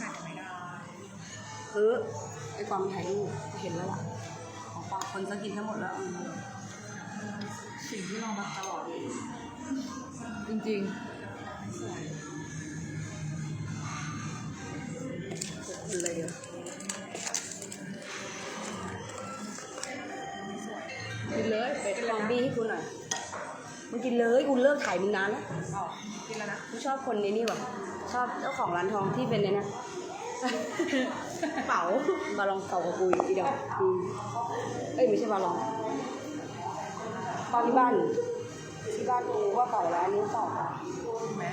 ถ่ายไม่ได้เออไอ้ความถ่ายรูปเห็นแล้วล่ะ ของความคนจะกินทั้งหมดแล้วอืมสิ่งที่เรามาตลอดจริงๆเป็นเลยเดียวกินเลยเป็ดลองบี้ให้กูหน่อยมึงกินเลยกูเลิกถ่ายมึงนานแล้วอ๋อกินแล้วนะกูชอบคนในนี่แบบ ชอบเจ้าของร้านทองที่เป็นในนะเป๋าบาลองเก่ากับกูอีกดอกอืมเอ้ยไม่ใช่บาลองตอนที่บ้านที่บ้านกูว่าเก่าแล้วอันนี้เก่าแม่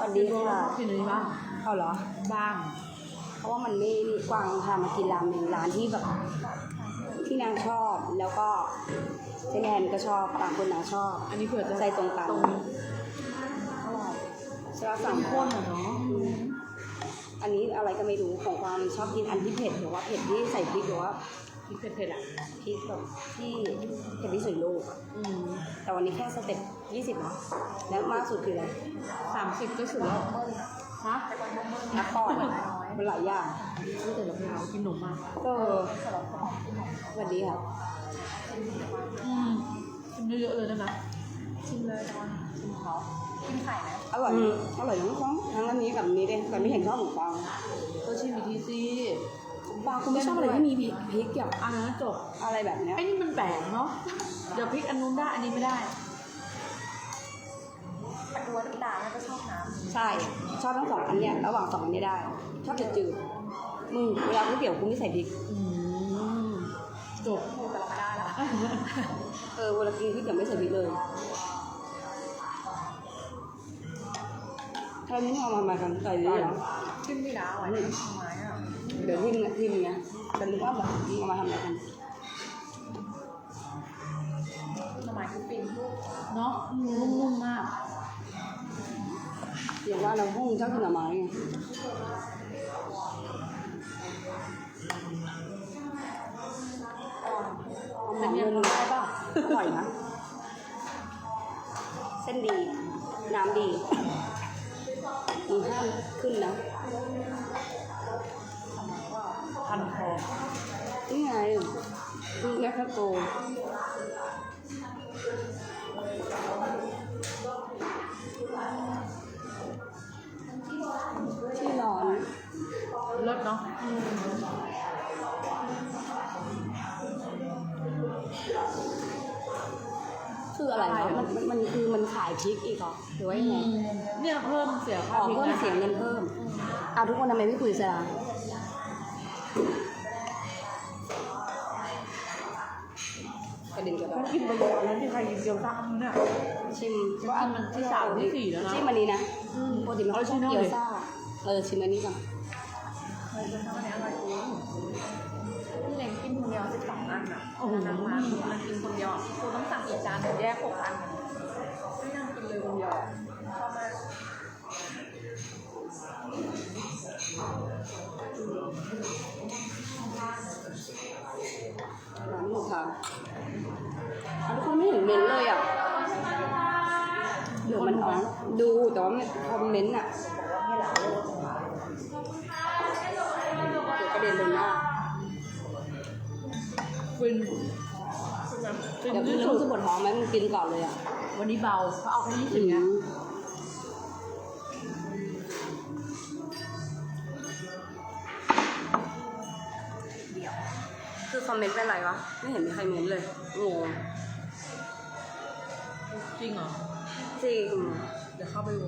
สวัสดีค่ะกินนี้บ้างเอาเหรอ บ้าง เพราะว่ามันไม่นี่กวางพามากินรามเมงร้านที่แบบ ที่นางชอบแล้วก็เจแนนก็ชอบต่างคนนางชอบ อันนี้เผื่อจะใจตรงกันตรงอร่อยใช่ไหมสั่สั่งงข้นอะเนาะอืมอันนี้อะไรก็ไม่รู้ของความชอบกินอันที่เผ็ดหรือว่าเผ็ดที่ใส่พริกหรือว่าพริกเผ็ดๆอะพริกแบบที่เผ็ดที่สุดในโลกอะอืมแต่วันนี้แค่สเต็ปยี่สิบเนาะแล้วมากสุดคืออะไรสามสิบก็สุดแล้วฮะนักปอดอะมันหลายอย่างรู้แต่ละเวลากินหนมมากก็สวัสดีครับอืมกินเยอะๆเลยได้ไหมชิมเลยตอนชิมเขา กินไข่ไหมอร่อยอร่อยทั้งสองทั้งอันนี้กับอันนี้เลยแต่ไม่เห็นชอบหมูปังก็ชิมอีกทีสิปลาคุณไม่ชอบอะไรที่มีพริกพริกกับอันนั้นจบอะไรแบบเนี้ยไอ้นี่มันแปลกเนาะเดี๋ยวพริกอันนู้นได้อันนี้ไม่ได้ ปัดดัวน้ำตาลแล้วก็ชอบน้ำใช่ ชอบทั้งสองอันเนี้ยระหว่างสองอันนี้ได้ ชอบจืดๆมึงเวลาก๋วยเตี๋ยวกูไม่ใส่พริก อืมจบพูดแต่เราไม่ได้ละเออเวลากินก๋วยเตี๋ยวไม่ใส่พริกเลย ถ้านี้เอามามากันใส่เลยเหรอขึ้นไม่ได้ไว้ในทำไมอะเดี๋ยวทิมนะทิมเนี้ยแต่นึกว่าแบบเอามาทำอะไรกันทำไมคือปิ่นลูกเนาะนุ่มๆมากอย่างว่าเราห้องเจ้ากินหน่อไม้ไงเอาหมอนเงินได้ป่ะอร่อยนะ เส้นดี น้ำดี มึงห้ามขึ้นนะพันคอนี่ไงลูกแรกครับโตที่ร้อนเลิศเนาะ คืออะไรวะมันมันมันคือมันขายพริกอีกเหรอหรือว่ายังไงเนี่ยเพิ่มเสียอ๋ค่าอพริกเพิ่มนะเสียเงินเพิ่มเอาทุกคนทำไมไม่คุยเสียกระเด็นกระดอเขานกินไปเลยแล้วที่ใครกินเกี๊ยวซ่าเนี่ย ชิมก็อันมันที่สามที่สี่แล้วนะชิมอันนี้นะอืมปกติมันเอาชอบชิ้นเกี๊ยวเอาดิซ่าเออชิมอันนี้ก่อนเคยจะทำอันนี้อร่อยจริงพี่เล็กกินคนเดียวสิบสองอันอะโอ้โห นางมาคือมันกินคนเดียวกูต้องสั่งอีกจาน หนึ่หกอันไม่นั่งกินเลยคนเดียวชอบมากร้านหมูทางอันทุกคนไม่เห็นเมนเลยอะเดี๋ยวมันออนดูแต่ว่าคอมเมนต์อะเดี๋ยวกระเด็นลงหน้าฟิน ฟินเดี๋ยวที่พี่สุรู้ดสึกปวดท้องไหมมึงกินก่อนเลยอะ วันนี้เบาเขาเอาแค่ยี่สิบไงคือคอมเมนต์เป็นไรวะ ไม่เห็นมีใครเมนต์เลยงงจริงเหรอ จริง เดี๋ยวเข้าไปดู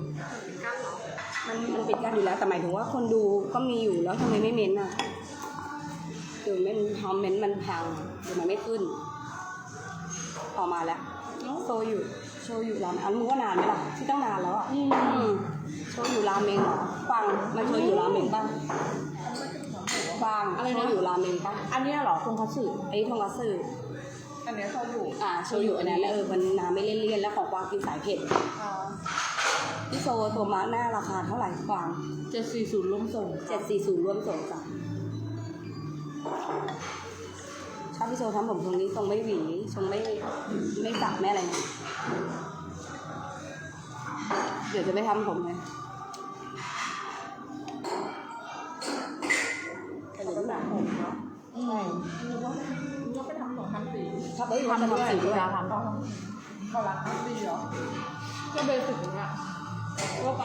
มันมันปิดกั้นอยู่แล้ว แต่หมายถึงว่าคนดูก็มีอยู่แล้วทำไมไม่เมนต์อะ คือเมนต์คอมเมนต์มันพังหรือมันไม่ขึ้น ออกมาแล้วโชว์อยู่โชว์อยู่ราเมงอันมึงว่านานไหมล่ะที่ตั้งนานแล้วอะอืมอืมโชว์อยู่ราเมงเหรอฟังมันโชว์อยู่ราเมงป่ะฟังอะไรนะ โชว์อยู่ราเมงป่ะอันเนี้ยเหรอคงคัตสึไอ้ทงคัตสึอันเนี้ยชอบอยู่อ่าโชว์อยู่อันนั้นแหละเออมันน้ำไม่เลี่ยนๆแล้วของกวางกินสายเผ็ดอ่าที่โซตัวมาหน้าราคาเท่าไหร่กวางเจ็ดสี่ศูนย์ร่วมส่งเจ็ดสี่ศูนย์รวมส่งจ้ะ ถ้าพี่โซทำผมตรงนี้ทรงไม่หวีทรงไม่ไม่ตัดไม่อะไรเนี่ยเดี๋ยวจะไม่ทำผมเลยแต่ตักผมเนาะอืมก็ไปทำหนอทำสีทำทำสีด้วยทำเขารักทำสีเหรอก็เบสิกอย่างเงี้ยทั่วไป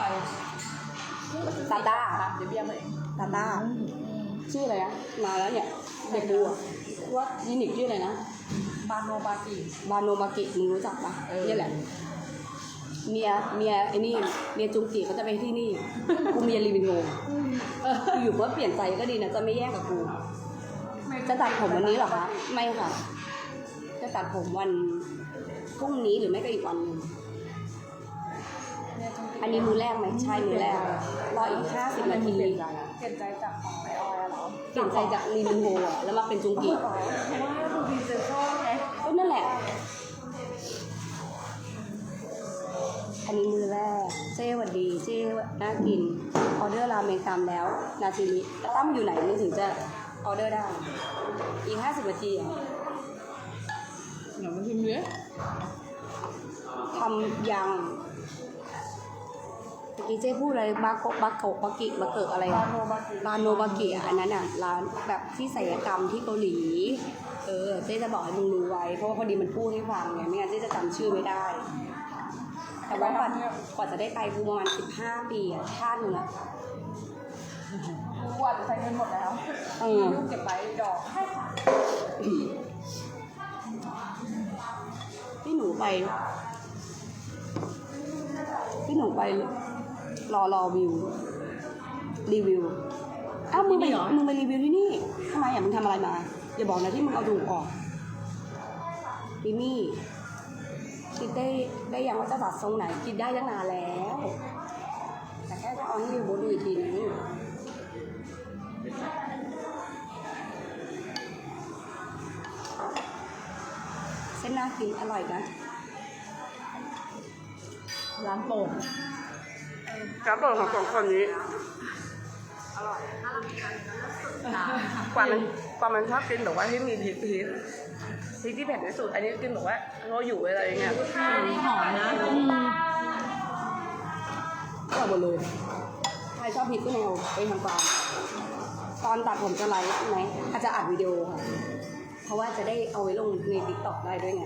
ตาด้าเดี๋ยวเบี้ยมาเองตาด้าชื่ออะไรอะมาแล้วเนี่ยเด็กดูอะ ว่ายินิกชื่ออะไรนะ บานโนบากิบาโนมากิมึงรู้จักปะนี่แหละ เมียเมียไอ้นี่เมียจุงกิเขาจะไปที่นี่ กูเมียรีวินโงเอออยู่เพื่อเปลี่ยนใจก็ดีนะ จะไม่แย่งกับกู จะตัดผมวันนี้เหรอคะ ไม่ค่ะ จะตัดผมวันพรุ่งนี้หรือไม่ก็อีกวันหนึงอันนี้มือแรกไหมใช่มือแรกรออีกห้าสิบนาที เปลี่ยนใจอะเปลี่ยนใจจากของ ปลี่ยนใจจากรีวินโงอะแล้วมาเป็นจุงกิเพราะว่าดูดีเจชอบไงก็นั่นแหละ อันนี้มือแรก เจ้หวัดดีเจ้น่ากิน ออเดอร์ราเมงตามแล้ว นาทีนี้แล้วตั้มอยู่ไหนมึงถึงจะออเดอร์ได้ อีกห้าสิบนาทีอะเดี๋ยวมันพิมพ์เยอะทำยังเมื่ อกี้เจ๊พูดอะไรบาโกบาโกบากิบาเกิดอะไรบาอะนโนบากิบาโนบากิอะอันนั้นอะร้านแบบที่ศัลยกรรมที่เกาหลี เออเจ๊จะบอกให้มึงรู้ไว้ เพราะว่าพอดีมันพูดให้ฟังไงไม่งั้นเจ๊จะจำชื่อไม่ได้ แต่ว่ากว่ากว่าจะได้ไปคือประมาณสิบห้าปีอะชาติหนึงอะกูอาจจะใช้เงินหมดแล้วเออลูกเก็บไว้ดอกให้ค่ะพี่หนูไปพี่หนูไป รอรอวิว รีวิว อ้าวมึงไปมึงไปรีวิวที่นี่ทำไมอะมึงทำอะไรมา อย่าบอกนะที่มึงเอาดูออกมิมี่คิดได้ได้ยังว่าจะตัดทรงไหนคิดได้ตั้งนานแล้ว แต่แค่จะเอาให้วิวโบทดูอีกทีนึงเส้นน่ากินอร่อยนะร้านโปร ดครับตัวของสองคนนี้กว่ามันกว่ามันชอบกินแบบว่าที่มีพริกพริกพริกที่เผ็ดที่สุด อันนี้กินแบบว่าเราอยู่อะไรอย่างเงี้ยหอมนะก็หมดเลยใครชอบพริกก็แนวไปทางกลางตอนตัดผมจะไลฟ์ไหมอาจจะอัดวิดีโอค่ะ เพราะว่าจะได้เอาไว้ลงในติ๊กต็อกได้ด้วยไง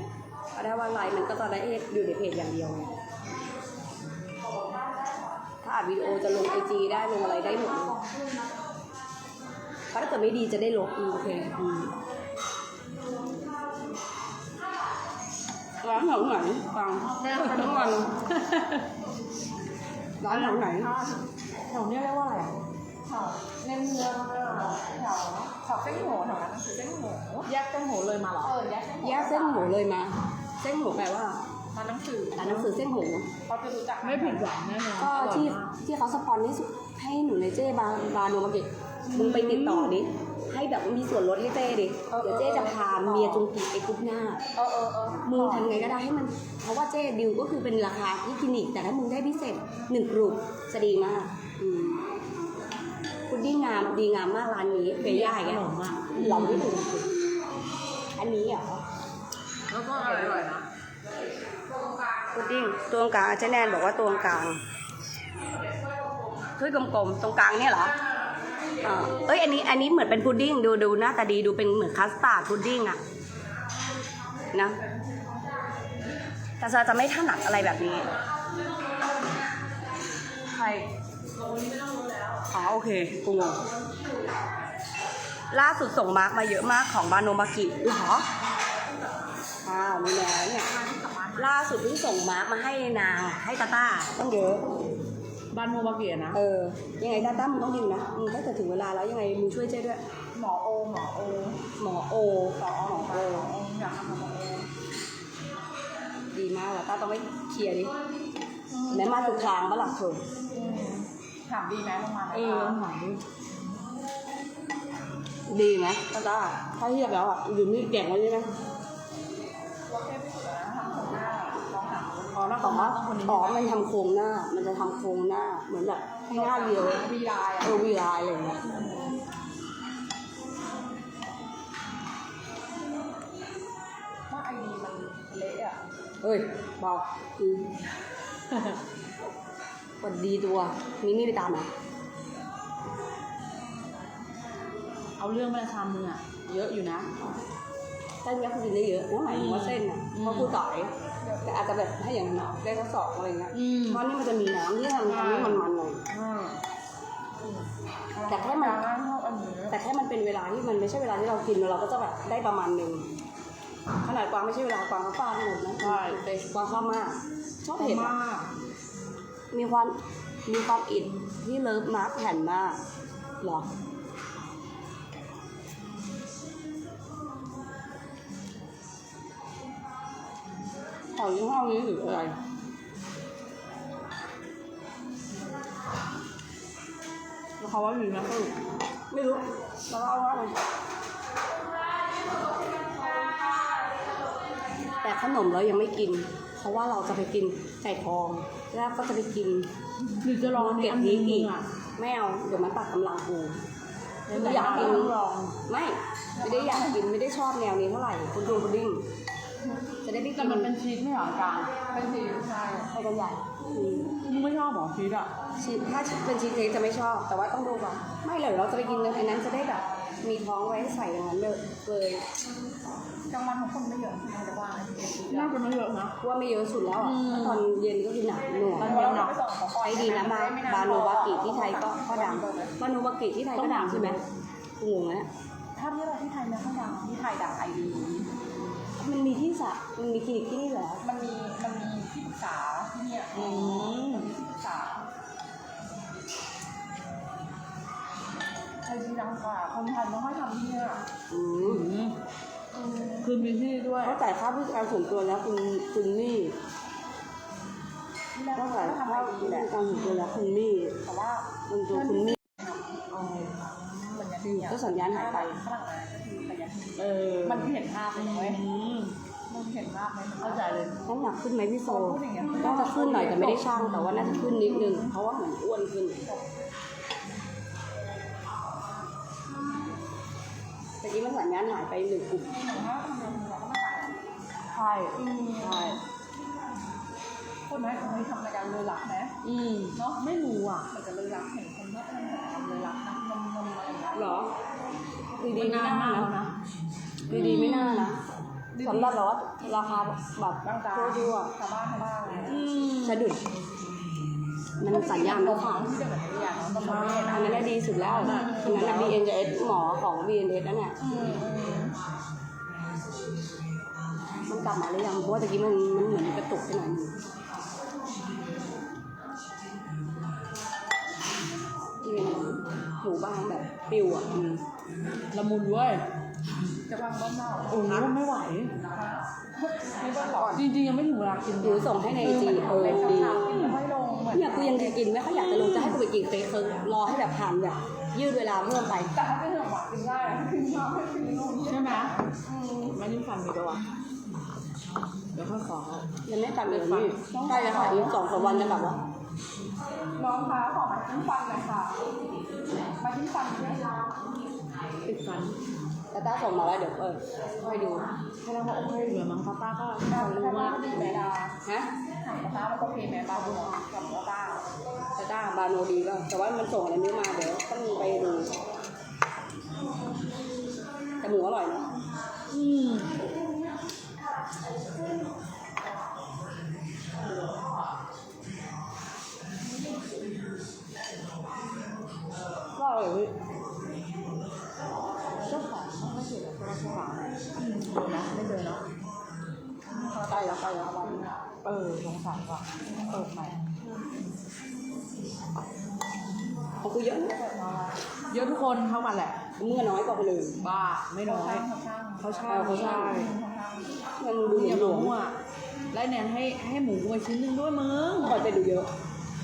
เพราะได้ว่าไลฟ์มันก็จะได้อยู่ในเพจอย่างเดียวไง อัดวิดีโอจะลงไอจีได้ลงอะไรได้หมดเลยเพราะถ้าเกิดไม่ดีจะได้ลบอืมโอเคร้านแถวไหนฟังแม่ไปทั้งวันร้านแถวไหนแถวเนี้ยเรียกว่าอะไรอะแถวในเมืองอะแถวแถวเส้นโหแถวนั้นคือเส้นโหแยกเส้นโหเลยมาเหรอเออแยกเส้นโหแยกเส้นหูเลยมา เส้นหูแปลว่า มันหนังสืออ่านหนังสือเส้นหูเขาจะรู้จักไม่ผิดหวังแน่นอนก็อร่อยที่มากที่เขาสปอนให้สุให้หนูในเจ้บาบาโนมาเกะมึงไปติดต่อดิให้แบบมีส่วนลดให้เจ้ดิเดี๋ยวเจ้จะพาเมียจุงกีไปกรุ๊ปหน้าเออเออเออมึงทำไงก็ได้ให้มัน เพราะว่าเจ้ดิวก็คือเป็นราคาที่คลินิก แต่ถ้ามึงได้พิเศษหนึ่งกลุ่มจะดีมากอืมพุดดิ้งงามดีงามมากร้านนี้เปย่าอย่างขเงี้ยนมอะเราไม่ถูกอันนี้เหรอแล้วก็อร่อยๆนะ พุดดิ้งตัวกลางอาจารย์แนนบอกว่าตัวกลางถ้วยกลมๆตรงกลางเนี่ยเหรอเอ้ยอันนี้อันนี้เหมือนเป็นพุดดิ้งดูดูหน้าตาดีดูเป็นเหมือนคัสตาร์ดพุดดิ้งอะนะแต่ซาจะไม่ถนัดอะไรแบบนี้ใครอ๋อโอเคกูงงล่าสุดส่งมาร์กมาเยอะมากของบานโนมากิหรออ้าวมีแล้วเนี่ย ล่าสุดเพิ่งส่งมาร์กมาให้นางให้ตาต้าต้องเยอะ บ้านโมบาเกียนะ เออ ยังไงตาต้ามึงต้องดิวนะมึงถ้าเกิดถึงเวลาแล้วยังไงมึงช่วยเจ้ด้วย หมอโอ หมอโอหมอโอหมอหมอโออยากทำหมอโอดีมากว่ะต้าต้องไปเคลียร์ดิแม้มาถูกทางปะล่ะเธอถามดีไหมลงมาไหมเออหอมดิดีไหมตาต้าถ้าเทียบแล้วอะอยู่นี่แก่งไว้ใช่ไหม อ๋อแล้วอ๋ก็อมาต้องคนนี้อ๋อมันทำโครงหน้า มันจะทำโครงหน้า เหมือนแบบให้หน้าเรียววีไลน์เออวีไลน์อะไรอย่างเงี้ยว่าไอดีมันเละอะเฮ้ยเบาอืมสวัสดีตัวนี่นี่ไปตามนะเอาเรื่องมาชามนึงอะ เยอะอยู่นะแต่ส้นก็คือกินได้เยอะนั่นหมายถึงว่าเส้นอะเพราะกูต่อย แต่อาจจะแบบให้อย่างหนอกได้ทั้งสองอะไรเงี้ยอืมเพราะนี่มันจะมีน้ำที่ทำทำให้มันมันหน่อยแต่แค่มัน ร้านชอบอันนี้แต่แค่มันเป็นเวลาที่มันไม่ใช่เวลาที่เรากินแล้วเราก็จะแบบได้ประมาณหนึ่งขนาดกวางไม่ใช่เวลากวางก็ฟาดหมดนะใช่ แต่กวางชอบมาก ชอบเผ็ดมาอะกมีความมีความอิดที่เลิฟมาร์คแผ่นมากเหรอ ของยี่ห้อนี้หรืออะไรแล้วเขาว่าอยู่นะสรุปไม่รู้แล้วเอาว่าอะไรแต่ขนมเรายังไม่กิน เพราะว่าเราจะไปกินไก่ทอง แล้วก็จะไปกินหรือจะลองอันนี้เก็บอันนี้นี้อีอีกกอะไม่เอาเดี๋ยวมันตัดกำลังกูไม่ไม่อยากกินต้องลองไม่ไม่ได้อยากกินไม่ได้ชอบแนวนี้เท่าไหร่คุณดูพุดดิ้ง จะได้ไปกิแต่นมันเป็นชีสไม่เหรออาจารย์เป็นสีใช่ไปกันใหญ่อืมมึงไม่ชอบเหรอชีสอะชีสถ้าเป็นชีสเค้กจะไม่ชอบ แต่ว่าต้องดูก่อนไม่เลยเราจะไปกินอันนั้นจะได้แบบ มีท้องไว้ใส่อย่างนั้นเลยเลยกลางวันของคนไม่เยอะใช่ไหมแต่ว่าอันนี้น่าจะไม่เยอะนะ ว่าไม่เยอะสุดแล้วอะอืมตอนเย็นก็กินหนักหน่วงตอนเพเย็ราะนเราไปส่งของก่อนใช้ดีนะบาบาโนบากิที่ไทยก็ก็ดังบาโนบากิที่ไทยก็ดังใช่ไหมกูงงนะถ้าที่เราที่ไทยเนี่ยเขาดังที่ไทยดังไอดี มันมีที่สระมันมีคลินิกที่นี่เหรอ มันมีมันมีที่ปรึกษาที่เนี่ยอืมมันมีที่ปรึกษาไทยดีดังกว่าคนไทยไม่ค่อยทำที่เนี่ยอืมอืมคือมีที่ด้วย เขาจ่ายค่าผู้จัดการส่วนตัวแล้วคุณคุณนี่ที่แรกเขาก็จ่ายทำค่าไอผู้ดีจัดแหละการส่วนตัวแล้วคุณนี่แต่ว่าคุณตัวคุณนี่ เอาเหมือนกันดีอะก็สัญญาณหายไป ฝรั่งมาก็คือสัญญาณเออ มันเห็นภาพเลยเว้ยอืมมัน เห็นภาพไหมเข้าใจเลยน้ำหนักขึ้นไหมพี่โซพูดอย่างเงี้ยน่าจะขึ้นหน่อยแต่ไม่ได้ช่างแต่ว่าน่าจะขึ้นนิดนึงเพราะว่าเหมือนอ้วนขึ้นแต่กี้มันสัญญาณหายไปหนึ่งกลุ่มแต่ว่าทำไมเราก็ไม่ตายใช่อืมใช่คนไหนคนนี้ทำรายการเลยหลักไหมอืมเนาะไม่รู้อะมันจะเลยหลักเห็นคนว่าเออทำเลยหลักนะนมนมอะไรอย่างเงี้ยเหรอดีดีมันไม่นานน่ามากแล้วนะนะดีดีไม่น่านะ สำหรับแบบว่าราคาแบบร่างกายทั่วชาวบ้านชาวบ้านอะไรอืมๆสะดุด มันสัญญาณนไม่มขาด ที่เดินแบบนี้อย่างนมประเภทอันะนนั้นนะดีสุดแล้วอันนั้นนะ BNS หมอของ BNS นั่นแหละอืมอืมมันกลับมาหรือยังเพราะว่าตะกี้มันมันเหมือนกระตุกไปหน่อยนึงที่เป็นหูบางแบบปิวอะอืมละมุนเว้ย จะวางบ้านนอกโอ้โหไม่ไหว ไม่ต้องหลอดจริงๆยังไม่ถึงเวลากินหรือส่งให้ในไอจีเออเป็นดีคำถามที่ไม่ค่อยลงเหมือนเนี่ยกูยังจะกินไม่ค่อยอยากจะลงจะให้กูไปกินเฟซคือรอให้แบบผ่านแบบยืดเวลาเพิ่มไปแต่ถ้าเป็นเรื่องหวานกินได้อะกินชอบไม่กินนู่นนี่ใช่ไหมไม่ยิ้มฟันมีตัววะเดี๋ยวค่อยขอยังไม่กลับเลยนี่ใกล้แล้วค่ะอีกสองสามวันจะกลับแล้วน้องคะขอมาทิ้งฟันหน่อยค่ะมาทิ้งฟันเนี่ยติดฟันแต้าส่งมาแล้วเดี๋ยวเออค่อยดูแค่เราก็โอเคเหลือมั้งป้าป้าก็ดาเรู้รู้ว่าว่าดีไหมดาฮะถามป้ามันโอเคไหมป้าบัวกับป้าป้าสต้าบาโนดีก็แต่ว่ามันส่งอะไรไม่มาเดี๋ยวต้อง กว่าคนอื่นบ้าไม่น้อยเขาช่างเขาช่างเขาช่างมันดูดูอย่าหลมาวงมั่วไล่แนนให้ให้หมูไปชิ้นหนึ่งด้วยมึงๆคอยไปดูเยอะ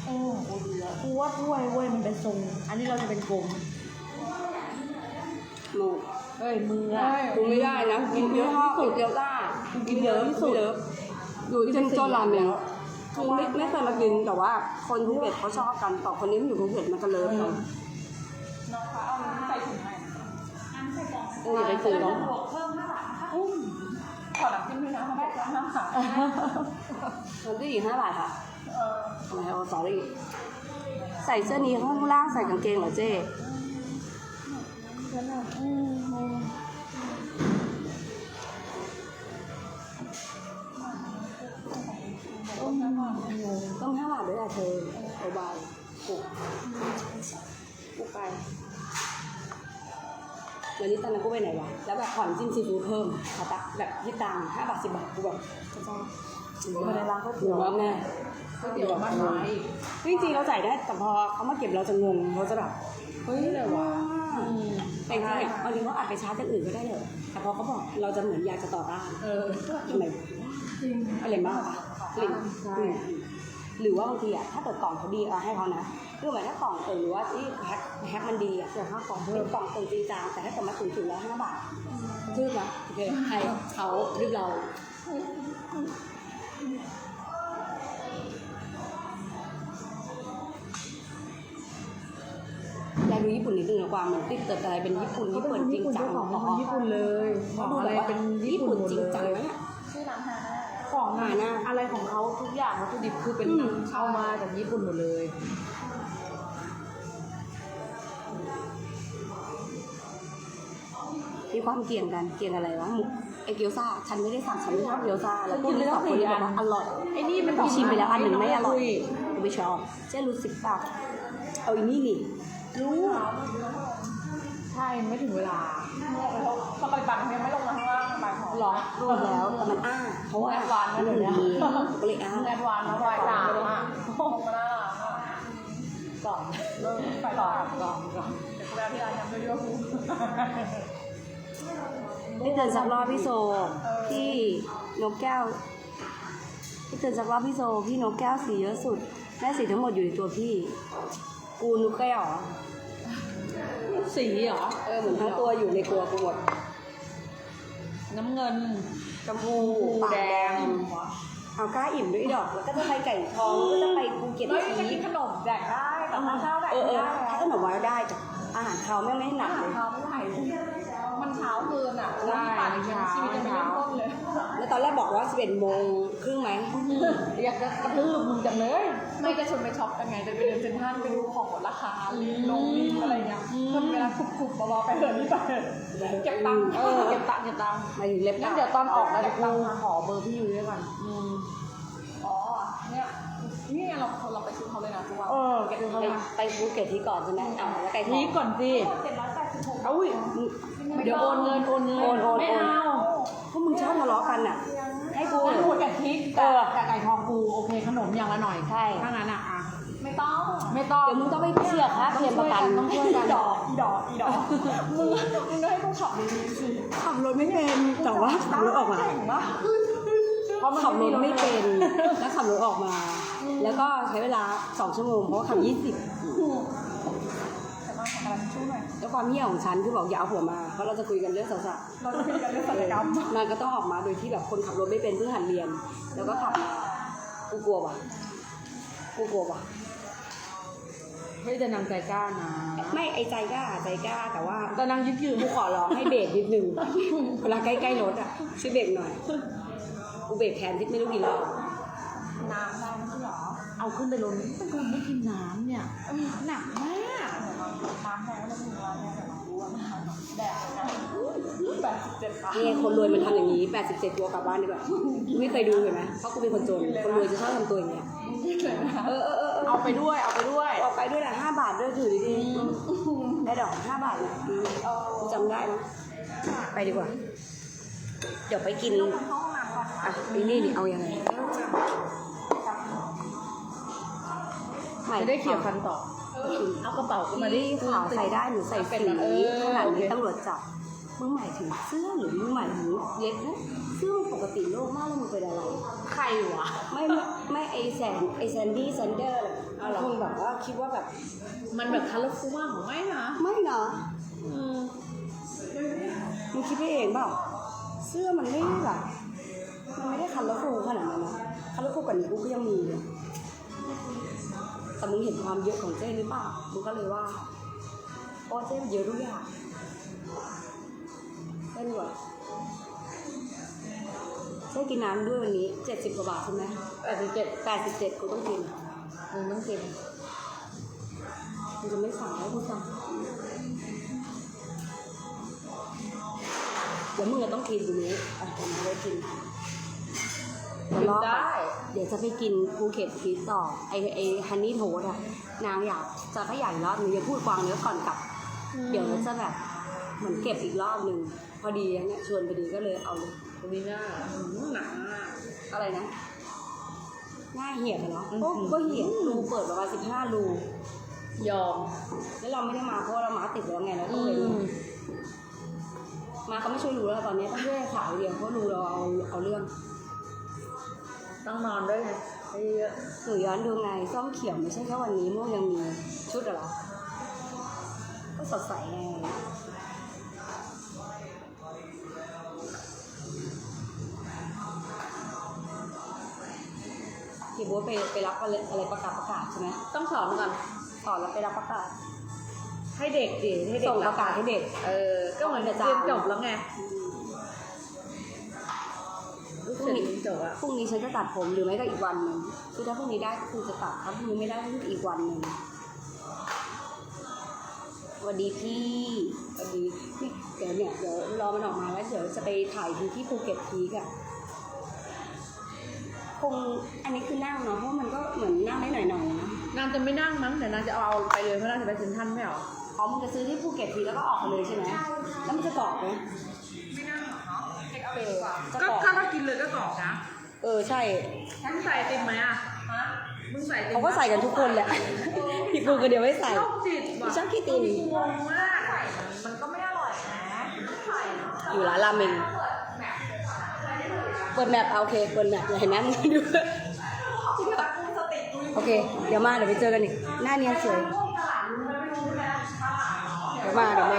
โอ้โหดีแล้วกูว่าถ้วยเว้ยมันเป็นทรง อันนี้เราจะเป็นกลมหมูเอ้ยมืออะกูไม่ได้นะกินเยอะสุดเดียวได้กินเยอะที่สุดเยอะอยู่ที่เซนโจรามเมงกูไม่ไม่เคยมากินแต่ว่า คนภูเก็ตเขาชอบกันต่อคนนี้มันอยู่ภูเก็ตมันก็เลิฟกันน้องคะเอาใส่ถุง ซื้ไปซื้อแล้วบวกเพิ่มห้าบาทนะคขอน้ำจิ้มด้วยนะแม่ร้าน้ำขาเราได้อีกห้าบาทค่ะทำไมโอ้สอรี่ใส่เสื้อนี้ข้างล่างใส่กางเกงเหรอเจ๊ต้องห้าบาทด้วยอะเธอเบาๆปลุกปลุกไป แล้วนี่ตอนนั้นกูไปไหนวะ แล้วแบบผ่อนจิ้มซีฟู้ดเพิ่มขอตักแบบที่ตังห้าบาทสิบบาทกูแบบจะจ้ามาในร้านก๋วยเตี๋ยวว่าแม่ก๋วยเตี๋ยวบ้านไม้จริงๆเราจ่ายได้แต่พอเขามาเก็บเราจะงงเราจะแบบเฮ้ยอะไรวะแต่จริงๆอะบางทีเขาอาจไปชาร์จจากอื่นก็ได้เลยแต่พอเขาบอกเราจะเหมือนอยากจะต่อต้านเออทำไมอะไรมากอะกลิ่นใช่อืมหรือว่าบางทีอะถ้าเกิดกล่องเขาดีเอาให้เขานะ คือหมายถ้ากล่องเออหรือว่าที่แพ็คแพ็คมันดีอะเดี๋ยวค่ากล่องเป็เพิ่นมกล่องตึงจริงจังแต่ถ้าเกิดมาถึงถึงแล้วห้าบาททืบนะโอเคให้เขารีบเราอยากดูญี่ปุ่นนิดนึงนะความมันติดเติบอะไรเป็นญี่ปุ่นญี่ปุ่นจริงจังของเป็นคนญี่ปุ่นเลยขเขาองดูอะแบไรบว่าเป็นญี่ญี่ปุ่ปุ่นนหมดจริงเลยจังนะเนี่ยชื่อร้านฮาน่าของหาหน้าอะไรของเขาทุกอย่างวัตถุดิบคือเป็นอืมเอามาจากญี่ปุ่นหมดเลย มีความเกี่ยงกันเกี่ยงอะไรวะหมุกไอเกียวซาฉันไม่ได้สั่งฉันไม่ชอบเกียวซาแล้วพูดที่สองคนนี้บอกว่าอร่อยไอ้นี่มันชิมไปแล้วอันหนึ่งไม่อร่อยคุกูไม่ชอบเจ๊รู้สิบปากเอาอีนี่นี่รู้ใช่ไม่ถึงเวลาเขาไปปั่นยังไม่ลงมาข้างล่างบ่ายสองหรอรู้แล้วแต่มันอ้าเพราะว่าแอดวานซ์นะมันเดี๋ยวนี้ดีก็เลยอ้าแอดวานซ์นะบ่ายสามอะลงมาหน้าร้านอะกล่องเริ่มไปกล่ต่อองกล่องกล่องเดี๋ยวกูไปเอาที่ร้านยำด้วย ด้วยกูพี่เตือนสักรอบพี่โซ พี่นกแก้วพี่เตือนสักรอบพี่โซ พี่นกแก้วสีเยอะสุดแม่สีทั้งหมดอยู่ในตัวพี่ กูนกแก้วเหรอสีเหรอ เออเหมือนทั้งตัวอยู่ในตัวกูหมด น้ำเงินชมพูชมพูปากแดแดงงเอากล้าอิ่มด้วยอีดอก แล้วก็จะไปไก่ทองก็จะไปภูเก็ตเฮ้ยจะอีกินกขนมแดกได้แต่ถ้าข้าวแดกเออเอไม่อได้ถ้าขนมวาได้แต่อาหารเขาไม่ไม่หนัอากหาเลรยเช้าไม่ไหวมันเช้าเกินอะแล้วที่ปั่นยังชีวิตยังไม่เริ่มต้นเลย แล้วตอนแรกบอกว่า11โมงครึ่งไหม อยากจะกระทืบมึงจังเลย ไม่จะชวนไปช็อปกันไงจะไปเดินเซ็นทรัลไปดูของลดราคาลิงลงลิงอะไรเงี้ยคนเวลาขุบๆเบาๆไปเถอะนี่ไปเถอะเก็บตังค์เออเก็บตังค์เก็บตังค์หมายถึงเล็บงั้นเดี๋ยวตอนออกแล้วเดี๋ยวกูขอเบอร์พี่ยุ้ยด้วยก่อนอืม อ๋อเนี่ยนี่ไงเราเราไปซื้อเขาเลยนะทุกวันเออแกดูเขาไปมาไปภูเก็ตที่ก่อนใช่ไหมเอาแล้วไก่ทองนี้ก่อนสิ เจ็ดร้อยแปดสิบหก เอาอุ้ยเดี๋ยวโอนเงินโอนเงินโอนไม่เอา พวกมึงชอบทะเลาะกันอะ ให้กูงั้นกูจะคิดเออ แต่ไก่ทองกูโอเคขนมอย่างละหน่อยใช่ ถ้างั้นอะอะไม่ต้องไม่ต้อง เดี๋ยวมึงต้ไม่ปเสียค่ะเพียนประกันต้องช่วยกัน อีดอกอีดอกอีดอกมึงมึงต้องให้กูขับดีๆสิขับรถไม่เป็นแต่ว่าขับรถออกมางปะขับรถไม่เป็น แล้วขับรถออกมา แล้วก็ใช้เวลาสองชั่วโมง เพราะขับยี่สิบ ความเหี้ยของฉันคือบอกอย่าเอาหัวมาเพราะเราจะคุยกันเรื่องสาวเราจะคุยกันเรื่องศัลยกรรมๆมันก็ต้องออกมาโดยที่แบบคนขับรถไม่เป็นเพิ่งหัดเรียน แล้วก็ขับมากูกลัวว่ะกูกลัวว่ะไม่แต่นางใจกล้านะไม่ไอใจกล้าใจกล้าแต่ว่าแต่นางยึดยืนกูขอร้องให้เบรกนิดนึงเวลาใกล้ๆรถอะช่วยเบรกหน่อยกูเบรกแทนที่ไม่รู้กี่รอบน้ำได้ไม่ใช่หรอเอาขึ้นไปลงแต่กูไม่กินน้ำเนี่ยหนักมาก น้ำแพงก็ต้องมีร้านเนี่ยแต่เรารู้ว่ามันแดดนะแปดสิบเจ็ดบาทนี่ไงคนรวยมันทำอย่างนี้ 87ตัวกลับบ้านดีกว่ากูไม่เคยดูเห็นไหมเพราะกูเป็นคนจน คนรวยจะชอบทำตัวอย่างเงี้ยเลยนะเออเออเออเออเอาไปด้วย เอาไปด้วยออกไปด้วยนะห้าบาทด้วยถือดีๆได้ดอกห้าบาทเนี่ยอืมกูจำได้นะไปดีกว่า เดี๋ยวไปกินเข้าห้องน้ำก่อนอะไอ้นี่นี่เอายังไงจะได้เขี่ยฟันต่อ เอากระเป๋ากูมาดิ ที่ขาวใส่ได้หรือใส่สีเออขนาดโอเคนี้ตำรวจจับมึงหมายถึงเสื้อหรือมึงหมายถึงเย็บนะเสื้อมันปกติโลกมากแล้วมึงเป็นอะไร ใครวะ ไม่ไม่ไม่ไอแซนไอแซนดี้แซนเดอร์เลยเอาเหรอ คงแบบว่าคิดว่าแบบ มันแบบคัลเลอร์ฟูมากของไม่นะไม่นะอืมมึงคิดไปเองเปล่าเสื้อมันไม่ได้แบบมันไม่ได้คันแล้วฟูขนาดนั้นนะคันแล้วฟูกว่านี้กูก็ยังมีเลย แต่มึงเห็นความเยอะของเจ้หรือเปล่ามึงก็เลยว่าเพราะว่าเจ้มันเยอะทุกอย่างเล่นด้วยเจ้กินน้ำด้วยวันนี้เจ็ดสิบกว่าบาทใช่ไหมแปดสิบเจ็ดแปดสิบเจ็ดกูต้องกินมึงต้องกินมึงจะไม่สั่งให้กูสั่งเดี๋ยวมึงจะต้องกินตรงนี้อะผมจะได้กิน จะรอบได้ เดี๋ยวจะไปกินภูเก็ตทีต่อไอไอฮันนี่โทสอะนางอยากจะขยายรอบนึงจะพูดกวางเนื้อก่อนกลับ เดี๋ยวจะแบบเหมือนเก็บอีกรอบหนึ่งพอดีเนี่ยชวนพอดีก็เลยเอาเลยตัวนี้หน้าหนังมากอะไรนะ หน้าเหี่ยกันเนาะอืมโอ้ก็เหี่ยรูเปิดประมาณสิบห้ารูยอม แล้วเราไม่ได้มาเพราะว่าเรามาติดแล้วไงเราก็เลยมาเขาไม่ช่วยรูแล้วตอนนี้ต้องช่วยขายเดียวเพราะรูเราเอาเอาเรื่อง ต้องนอนด้วยไงให้เยอะหนูย้อนดูไงส้มเขียวไม่ใช่แค่วันนี้ม่วงยังมีชุดเหรอ ก็สดใสไงพี่บุ๊ทไปไปรับอะไรอะไรประกาศประกาศใช่ไหมต้องสอนก่อนต่อแล้วไปรับประกาศ ให้เด็กดิให้เด็กส่งประกาศให้เด็ก เออ ก็เหมือนเดี๋เรียยวนจะจบแล้วไง ลูกเสือเรียนจบอะพรุ่งนี้ฉันจะตัดผมหรือไม่ก็อีกวันหนึ่งคือถ้าพรุ่งนี้ได้ก็คือจะตัดถ้าพรุ่งนี้ไม่ได้ก็คืออีกวันหนึ่งสวัสดีพี่สวัสดีนี่เดี๋ยวเนี่ยเดี๋ยวรอมันออกมาแล้วเดี๋ยวจะไปถ่ายที่ที่ภูเก็ตพีกอะคงอันนี้คือนั่งเนาะเพราะมันก็เหมือนนั่งได้หน่อยๆนะนางจะไม่นั่งมั้งแต่นางจะเอาไปเลยเพราะนางจะไปเซ็นทรัลไม่เหรออ๋อมึงจะซื้อที่ภูเก็ตพีแล้วก็ออกมาเลยใช่ไหมแล้วมันจะกรอบไหม เออจะก็กรอบถ้าเรากินเลยก็กรอบนะเออใช่มึงใส่ติมไหมอะมึงใส่ติมเขาก็ใส่กันทุกคนแหละพี่กูก็เดียวไม่ใส่ โรคจิตว่ะชอบขี้ตีนงงมากมันก็ไม่อร่อยนะอยู่ร้านราเมงเปิดแมปเอาโอเคเปิดแมปเห็นไหมมึงดูโอเค เดี๋ยวมาเดี๋ยวไปเจอกันอีกหน้าเนียนสวยเดี๋ยวมาเดี๋ยว